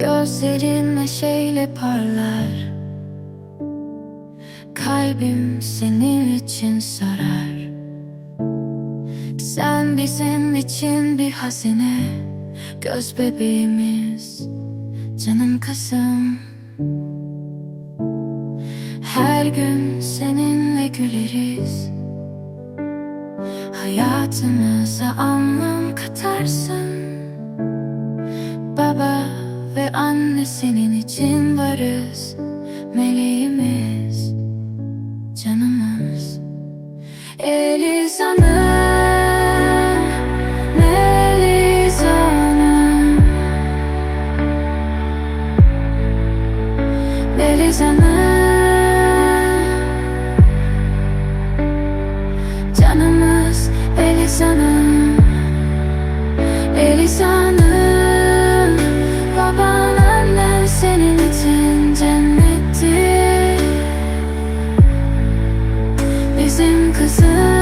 Gözlerin neşeyle parlar. Kalbim senin için sarar. Sen bizim için bir hazine. Göz bebeğimiz Canım kızım. Her gün seninle güleriz. Hayatımıza anlam katarsın senle senin için varız. Meleğimiz Canımız. Eliz Hanım Eliz Canımız. Eliz kızım